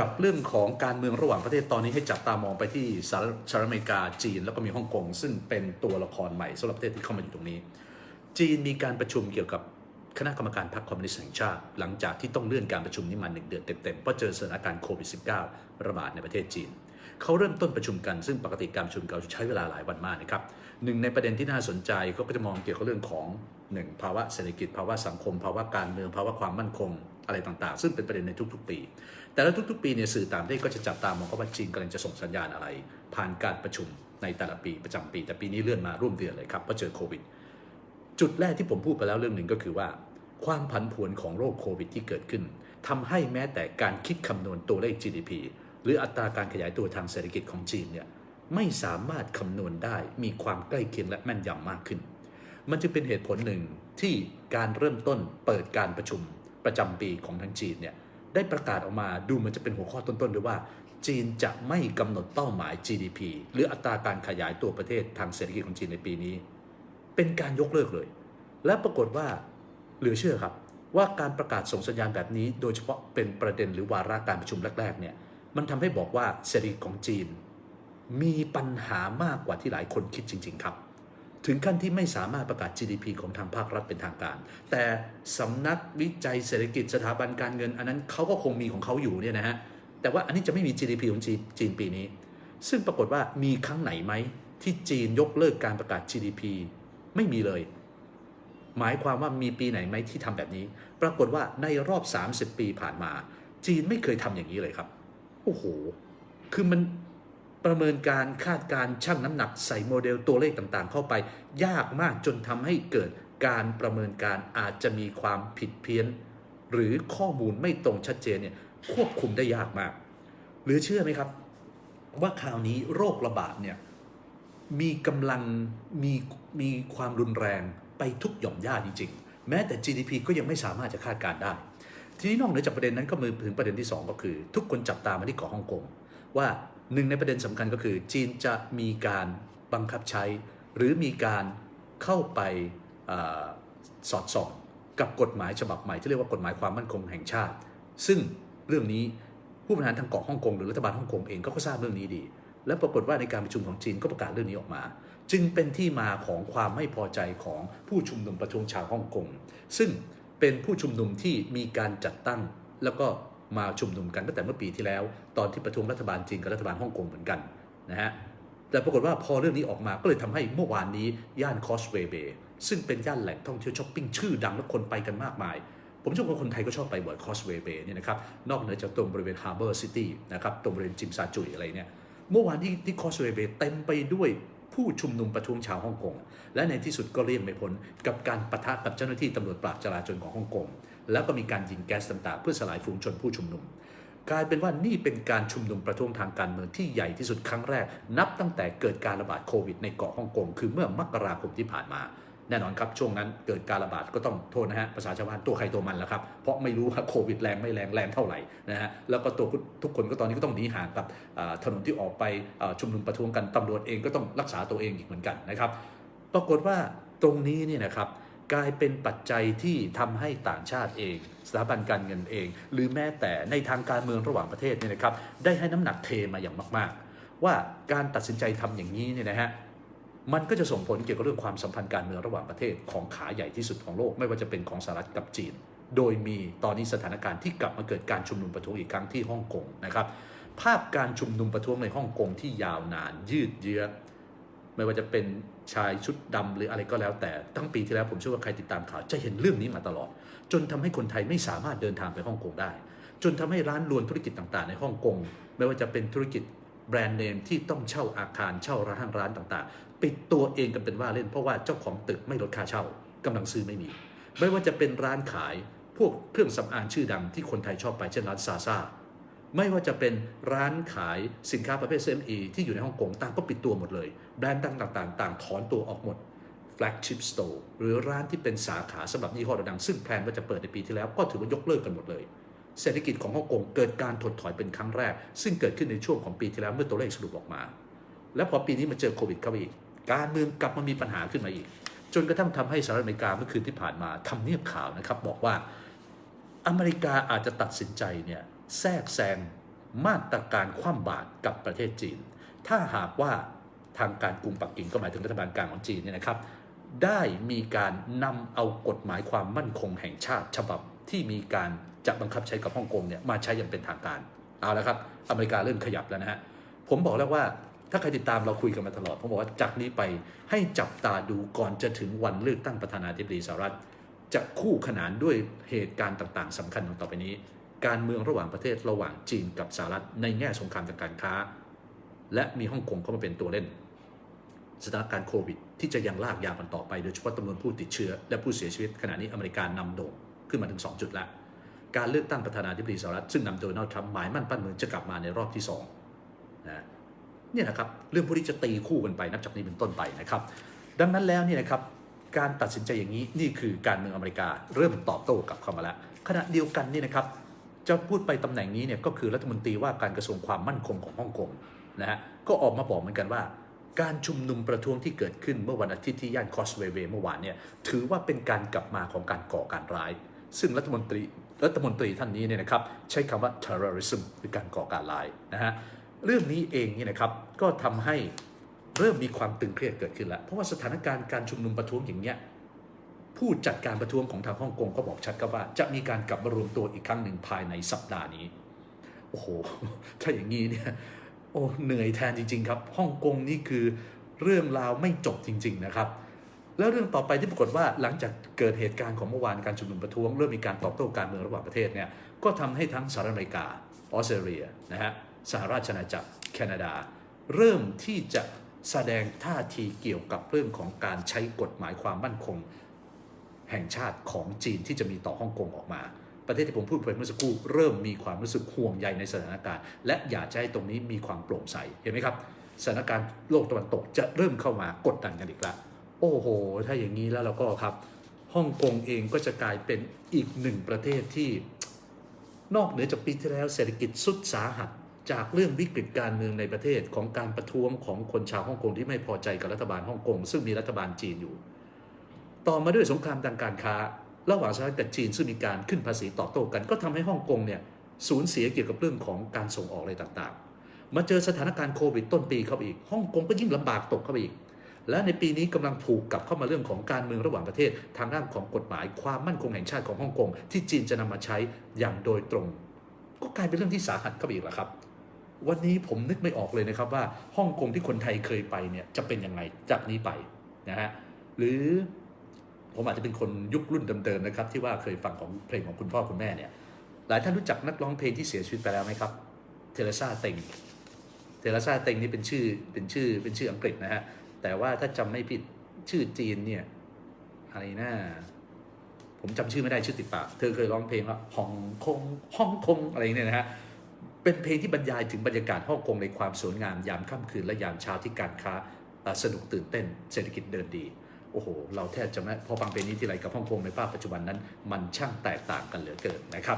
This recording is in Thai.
กับเรื่องของการเมืองระหว่างประเทศตอนนี้ให้จับตามองไปที่สหรัฐอเมริกาจีนแล้วก็มีฮ่องกงซึ่งเป็นตัวละครใหม่สำหรับประเทศที่เข้ามาอยู่ตรงนี้ จีนมีการประชุมเกี่ยวกับคณะกรรมการพรรคคอมมิวนิสต์แห่งชาติ หลังจากที่ต้องเลื่อนการประชุมนี้มาหนึ่งเดือนเต็มๆเพราะเจอสถานการณ์โควิด -19 ระบาดในประเทศจีน เขาเริ่มต้นประชุมกันซึ่งปกติการประชุมเขาใช้เวลาหลายวันมากนะครับหนึ่งในประเด็นที่น่าสนใจเขาก็จะมองเกี่ยวกับเรื่องของหนึ่งภาวะเศรษฐกิจภาวะสังคม ภาวะการเมืองภาวะความมั่นคง อะไรต่างๆ ซึ่งเป็นประเด็นในทุก ๆ ปี แต่ละทุก ๆ ปีเนี่ยสื่อต่างประเทศก็จะจับตามองว่าจีนกำลังจะส่งสัญญาณอะไร ผ่านการประชุมในแต่ละปีประจำปี แต่ปีนี้เลื่อนมาร่วมเดือนเลยครับเพราะเจอโควิด จุดแรกที่ผมพูดไปแล้วเรื่องหนึ่งก็คือว่า ความผันผวนของโรคโควิดที่เกิดขึ้นทำให้แม้แต่การคิดคำนวณตัวเลข GDP หรืออัตราการขยายตัวทางเศรษฐกิจของจีนเนี่ยไม่สามารถคำนวณได้มีความใกล้เคียงและแม่นยำมากขึ้น มันจึงเป็นเหตุผลหนึ่งที่การเริ่มต้นเปิดการประชุม ประจำปีของทางจีนเนี่ยได้ประกาศออกมาดูมันจะเป็นหัวข้อต้นๆด้วยว่า จีนจะไม่กำหนดเป้าหมาย GDP หรืออัตราการขยายตัวประเทศทางเศรษฐกิจของจีนในปีนี้ เป็นการยกเลิกเลย และปรากฏว่าเหลือเชื่อครับว่าการประกาศส่งสัญญาณแบบนี้ โดยเฉพาะเป็นประเด็นหรือวาระการประชุมแรกๆเนี่ยมันทำให้บอกว่าเศรษฐกิจของจีน มีปัญหามากกว่าที่หลายคนคิดจริง ๆ ครับ ถึงขั้นที่ไม่สามารถประกาศ GDP ของทางภาครัฐเป็นทางการ แต่สำนักวิจัยเศรษฐกิจสถาบันการเงิน อันนั้นเขาก็คงมีของเขาอยู่เนี่ยนะฮะแต่ว่าอันนี้จะไม่มี GDP ของจีนจีนปีนี้ ซึ่งปรากฏว่ามีครั้งไหนไหมที่จีนยกเลิกการประกาศ GDP ไม่มีเลย หมายความว่ามีปีไหนไหมที่ทำแบบนี้ ปรากฏว่าในรอบ 30 ปีผ่านมา จีนไม่เคยทำอย่างนี้เลยครับโอ้โห คือมัน ประเมินการคาดการชั่งน้ำหนักใส่โมเดลตัวเลขต่างๆ เข้าไป ยากมากจนทำให้เกิดการประเมินการอาจจะมีความผิดเพี้ยน หรือข้อมูลไม่ตรงชัดเจนเนี่ยควบคุมได้ยากมาก หรือเชื่อไหมครับ ว่าคราวนี้โรคระบาดเนี่ยมีกำลังมีมีความรุนแรงไปทุกหย่อมย่าจริงๆ แม้แต่ GDP ก็ยังไม่สามารถจะคาดการได้ ทีนี้นอกเหนือจากประเด็นนั้นก็มือถึงประเด็นที่ 2 ก็คือ ทุกคนจับตามาที่เกาะฮ่องกงว่า หนึ่งในประเด็นสำคัญก็คือ จีนจะมีการบังคับใช้ หรือมีการเข้าไปอสอดส่องกับกฎหมายฉบับใหม่ที่เรียกว่ากฎหมายความมั่นคงแห่งชาติ ซึ่งเรื่องนี้ผู้บริหารทางเกาะฮ่องกงหรือรัฐบาลฮ่องกงเองก็ทราบเรื่องนี้ดี และปรากฏว่าในการประชุมของจีนก็ประกาศเรื่องนี้ออกมา จึงเป็นที่มาของความไม่พอใจของผู้ชุมนุมประท้วงชาวฮ่องกงซึ่งเป็นผู้ชุมนุมที่มีการจัดตั้งแล้วก็ มาชุมนุมกันตั้งแต่เมื่อปีที่แล้ว ตอนที่ประท้วงรัฐบาลจีนกับรัฐบาลฮ่องกงเหมือนกันนะฮะแต่ปรากฏว่าพอเรื่องนี้ออกมาก็เลยทำให้เมื่อวานนี้ย่านคอสเวเบย์ซึ่งเป็นย่านแหล่งท่องเที่ยวช้อปปิ้งชื่อดังและคนไปกันมากมาย ผมเชื่อว่าคนไทยก็ชอบไปบ่อยคอสเวเบย์เนี่ยนะครับนอกเหนือจากตรงบริเวณฮาร์เบอร์ซิตี้นะครับตรงบริเวณจิมซาจุยอะไรเนี่ยเมื่อวานที่ที่คอสเวเบย์เต็มไปด้วย ผู้ชุมนุมประท้วงชาวฮ่องกง และในที่สุดก็เลี่ยงไม่พ้นกับการปะทะกับเจ้าหน้าที่ตำรวจปราบจราจลของฮ่องกง แล้วก็มีการยิงแก๊สต่างๆ เพื่อสลายฝูงชนผู้ชุมนุม กลายเป็นว่านี่เป็นการชุมนุมประท้วงทางการเมืองที่ใหญ่ที่สุดครั้งแรก นับตั้งแต่เกิดการระบาดโควิดในเกาะฮ่องกงคือเมื่อมกราคมที่ผ่านมา แน่นอนครับช่วงนั้นเกิดการระบาดก็ต้องโทษนะฮะภาษาชาวบ้านตัวใครตัวมันแหละครับ เพราะไม่รู้ว่าโควิดแรงไม่แรงแรงเท่าไหร่นะฮะแล้วก็ตัวทุกคนก็ตอนนี้ก็ต้องหนีห่างกับถนนที่ออกไปชุมนุมประท้วงกันตำรวจเองก็ต้องรักษาตัวเองอีกเหมือนกันนะครับ ปรากฏว่าตรงนี้เนี่ยนะครับกลายเป็นปัจจัยที่ทำให้ต่างชาติเอง สถาบันการเงินเอง หรือแม้แต่ในทางการเมืองระหว่างประเทศเนี่ยนะครับได้ให้น้ำหนักเทมาอย่างมาก ๆ ว่าการตัดสินใจทำอย่างนี้เนี่ยนะฮะ มันก็จะส่งผลเกี่ยวกับเรื่องความสัมพันธ์การเมืองระหว่างประเทศของขาใหญ่ที่สุดของโลก ไม่ว่าจะเป็นของสหรัฐกับจีน โดยมีตอนนี้สถานการณ์ที่กลับมาเกิดการชุมนุมประท้วงอีกครั้งที่ฮ่องกงนะครับภาพการชุมนุมประท้วงในฮ่องกงที่ยาวนานยืดเยื้อไม่ว่าจะเป็นชายชุดดำหรืออะไรก็แล้วแต่ตั้งปีที่แล้วผมเชื่อว่าใครติดตามข่าวจะเห็นเรื่องนี้มาตลอด จนทำให้คนไทยไม่สามารถเดินทางไปฮ่องกงได้ จนทำให้ร้านรวนธุรกิจต่างๆ ในฮ่องกงไม่ว่าจะเป็นธุรกิจแบรนด์เนมที่ต้องเช่าอาคารเช่าร้านร้านต่างๆ ปิดตัวเองกันเป็นว่าเล่น เพราะว่าเจ้าของตึกไม่ลดค่าเช่ากำลังซื้อไม่มี ไม่ว่าจะเป็นร้านขายพวกเครื่องสำอางชื่อดังที่คนไทยชอบไปเช่นร้านซาซาไม่ว่าจะเป็นร้านขายสินค้าประเภท CME ที่อยู่ในฮ่องกงต่างก็ปิดตัวหมดเลย แบรนด์ต่างๆ ต่างถอนตัวออกหมด flagship store หรือร้านที่เป็นสาขาสำหรับยี่ห้อดัง ซึ่งแพลนว่าจะเปิดในปีที่แล้วก็ถือว่ายกเลิกกันหมดเลย เศรษฐกิจของฮ่องกงเกิดการถดถอยเป็นครั้งแรก ซึ่งเกิดขึ้นในช่วงของปีที่แล้วเมื่อตัวเลขสรุปออกมา แล้วพอปีนี้มาเจอโควิดเข้าไปอีก การเมืองกลับมามีปัญหาขึ้นมาอีก จนกระทั่งทำให้สหรัฐอเมริกาเมื่อคืนที่ผ่านมาทำเนียบข่าวนะครับ บอกว่าอเมริกาอาจจะตัดสินใจเนี่ยแทรกแซงมาตรการคว่ำบาตรกับประเทศจีน ถ้าหากว่าทางการกรุงปักกิ่งก็หมายถึงรัฐบาลกลางของจีนเนี่ยนะครับ ได้มีการนำเอากฎหมายความมั่นคงแห่งชาติฉบับที่มีการจะบังคับใช้กับฮ่องกงเนี่ยมาใช้อย่างเป็นทางการ เอาละครับ อเมริกาเริ่มขยับแล้วนะฮะ ผมบอกแล้วว่า ถ้าใครติดตามเราคุยกันมาตลอดผมบอกว่าจากนี้ไปให้จับตาดูก่อนจะถึงวันเลือกตั้งประธานาธิบดีสหรัฐ จะคู่ขนานด้วยเหตุการณ์ต่าง ๆสำคัญต่อไปนี้ การเมืองระหว่างประเทศระหว่างจีนกับสหรัฐ ในแง่สงครามทางการค้า และมีฮ่องกงเข้ามาเป็นตัวเล่นสถานการณ์โควิด ที่จะยังลากยาวกันต่อไปโดยเฉพาะจำนวนผู้ติดเชื้อ และผู้เสียชีวิตขณะนี้อเมริกานำโด่งขึ้นมาถึง 2 จุดแล้วการเลือกตั้งประธานาธิบดีสหรัฐซึ่งนำโดยโดนัลด์ทรัมป์หมายมั่นปั้นมือจะกลับมาในรอบที่2นะ เนี่ยนะครับเรื่องพวกนี้จะตีคู่กันไปนับจากนี้เป็นต้นไปนะครับ ดังนั้นแล้วเนี่ยนะครับการตัดสินใจอย่างนี้นี่คือการเมืองอเมริกาเริ่มตอบโต้กลับเข้ามาแล้ว ขณะเดียวกันนี่นะครับจะพูดไปตำแหน่งนี้เนี่ยก็คือรัฐมนตรีว่าการกระทรวงความมั่นคงของฮ่องกงนะฮะก็ออกมาบอกเหมือนกันว่า การชุมนุมประท้วงที่เกิดขึ้นเมื่อวันอาทิตย์ที่ย่านคอสเวเวย์เมื่อวานเนี่ยถือว่าเป็นการกลับมาของการก่อการร้าย ซึ่งรัฐมนตรีรัฐมนตรีท่านนี้เนี่ยนะครับใช้คำว่า terrorism หรือการก่อการร้ายนะฮะ เรื่องนี้เองนี่นะครับก็ทำให้เริ่มมีความตึงเครียดเกิดขึ้นแล้ว เพราะว่าสถานการณ์การชุมนุมประท้วงอย่างเนี้ยผู้จัดการประท้วงของทางฮ่องกงก็บอกชัดครับว่า จะมีการกลับมารวมตัวอีกครั้งหนึ่งภายในสัปดาห์นี้ โอ้โห ถ้าอย่างนี้เนี่ยโอ้เหนื่อยแทนจริง ๆ ครับฮ่องกงนี่คือเรื่องราวไม่จบจริง ๆ นะครับ แล้วเรื่องต่อไปที่ปรากฏว่าหลังจากเกิดเหตุการณ์ของเมื่อวานการชุมนุมประท้วงเริ่มมีการตอบโต้การเมืองระหว่างประเทศเนี่ยก็ทำให้ทั้งสหรัฐอเมริกาออสเตรเลียนะฮะ สหราชอาณาจักรแคนาดา เริ่มที่จะแสดงท่าทีเกี่ยวกับเรื่องของการใช้กฎหมายความมั่นคง แห่งชาติของจีนที่จะมีต่อฮ่องกงออกมา ประเทศที่ผมพูดไปเมื่อสักครู่เริ่มมีความรู้สึกห่วงใยในสถานการณ์ และอยากจะให้ตรงนี้มีความโปร่งใสเห็นไหมครับสถานการณ์โลกตะวันตกจะเริ่มเข้ามากดดันกันอีกแล้วโอ้โห ถ้าอย่างนี้แล้วเราก็ครับฮ่องกงเองก็จะกลายเป็นอีกหนึ่งประเทศที่ นอกเหนือจากปีที่แล้วเศรษฐกิจสุดสาหัส จากเรื่องวิกฤตการเมืองในประเทศของการประท้วงของคนชาวฮ่องกงที่ไม่พอใจกับรัฐบาลฮ่องกงซึ่งมีรัฐบาลจีนอยู่ ต่อมาด้วยสงครามทางการค้า ระหว่างสหรัฐกับจีนซึ่งมีการขึ้นภาษีตอบโต้กัน ก็ทำให้ฮ่องกงเนี่ยสูญเสียเกี่ยวกับเรื่องของการส่งออกอะไรต่างๆ มาเจอสถานการณ์โควิดต้นปีเข้าไปอีกฮ่องกงก็ยิ่งลำบากตกเข้าไปอีก และในปีนี้กำลังผูกกลับเข้ามาเรื่องของการเมืองระหว่างประเทศ ทางด้านของกฎหมายความมั่นคงแห่งชาติของฮ่องกงที่จีนจะนำมาใช้อย่างโดยตรง ก็กลายเป็นเรื่องที่สาหัสเข้าไปอีกแล้วครับ วันนี้ผมนึกไม่ออกเลยนะครับว่าฮ่องกงที่คนไทยเคยไปเนี่ยจะเป็นยังไงจากนี้ไปนะฮะหรือผมอาจจะเป็นคนยุครุ่นเดิมๆนะครับ ที่ว่าเคยฟังของเพลงของคุณพ่อคุณแม่เนี่ยหลายท่านรู้จักนักร้องเพลงที่เสียชีวิตไปแล้วไหมครับเทเลซาเต็งเทเลซาเต็งนี่เป็นชื่อเป็นชื่อเป็นชื่ออังกฤษนะฮะแต่ว่าถ้าจำไม่ผิดชื่อจีนเนี่ยอะไรนะผมจำชื่อไม่ได้ชื่อติดปากเธอเคยร้องเพลงว่าฮ่องกงฮ่องกงอะไรเนี่ยนะฮะ เป็นเพลงที่บรรยายถึงบรรยากาศฮ่องกงในความสวยงามยามค่ำคืนและยามเช้าที่การค้าสนุกตื่นเต้นเศรษฐกิจเดินดีโอ้โห เราแทบจะไม่พอฟังเพลงนี้ทีไรกับฮ่องกงในภาพปัจจุบันนั้น มันช่างแตกต่างกันเหลือเกินนะครับ